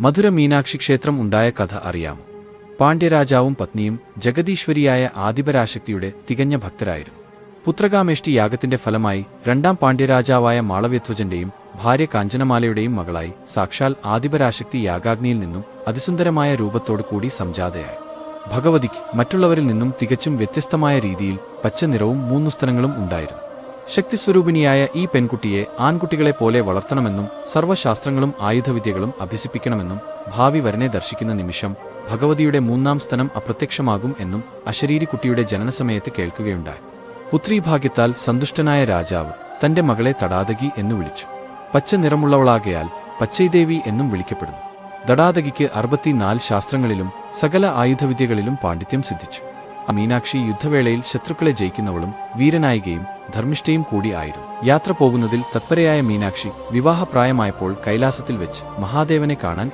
മധുര മീനാക്ഷി ക്ഷേത്രം ഉണ്ടായ കഥ അറിയാം. പാണ്ഡ്യരാജാവും പത്നിയും ജഗദീശ്വരിയായ ആദിപരാശക്തിയുടെ തികഞ്ഞ ഭക്തരായിരുന്നു. പുത്രകാമേഷ്ടി യാഗത്തിന്റെ ഫലമായി രണ്ടാം പാണ്ഡ്യരാജാവായ മാളവ്യധ്വജന്റെയും ഭാര്യ കാഞ്ചനമാലയുടെയും മകളായി സാക്ഷാൽ ആദിപരാശക്തി യാഗാഗ്നിയിൽ നിന്നും അതിസുന്ദരമായ രൂപത്തോടു കൂടി സംജാതയായി. ഭഗവതിക്ക് മറ്റുള്ളവരിൽ നിന്നും തികച്ചും വ്യത്യസ്തമായ രീതിയിൽ പച്ചനിറവും മൂന്നു സ്ഥലങ്ങളും ഉണ്ടായിരുന്നു. ശക്തിസ്വരൂപിണിയായ ഈ പെൺകുട്ടിയെ ആൺകുട്ടികളെ പോലെ വളർത്തണമെന്നും സർവശാസ്ത്രങ്ങളും ആയുധവിദ്യകളും അഭ്യസിപ്പിക്കണമെന്നും ഭാവി വരനെ ദർശിക്കുന്ന നിമിഷം ഭഗവതിയുടെ മൂന്നാം സ്തനം അപ്രത്യക്ഷമാകും എന്നും അശരീരി കുട്ടിയുടെ ജനനസമയത്ത് കേൾക്കുകയുണ്ടായി. പുത്രീഭാഗ്യത്താൽ സന്തുഷ്ടനായ രാജാവ് തന്റെ മകളെ തടാതകി എന്ന് വിളിച്ചു. പച്ച നിറമുള്ളവളാകയാൽ പച്ചൈദേവി എന്നും വിളിക്കപ്പെടുന്നു. ദടാതകിക്ക് അറുപത്തിനാല് ശാസ്ത്രങ്ങളിലും സകല ആയുധവിദ്യകളിലും പാണ്ഡിത്യം സിദ്ധിച്ചു. മീനാക്ഷി യുദ്ധവേളയിൽ ശത്രുക്കളെ ജയിക്കുന്നവളും വീരനായികയും ധർമ്മിഷ്ഠയും കൂടി ആയിരുന്നു. യാത്ര പോകുന്നതിൽ തത്പരയായ മീനാക്ഷി വിവാഹപ്രായമായപ്പോൾ കൈലാസത്തിൽ വെച്ച് മഹാദേവനെ കാണാൻ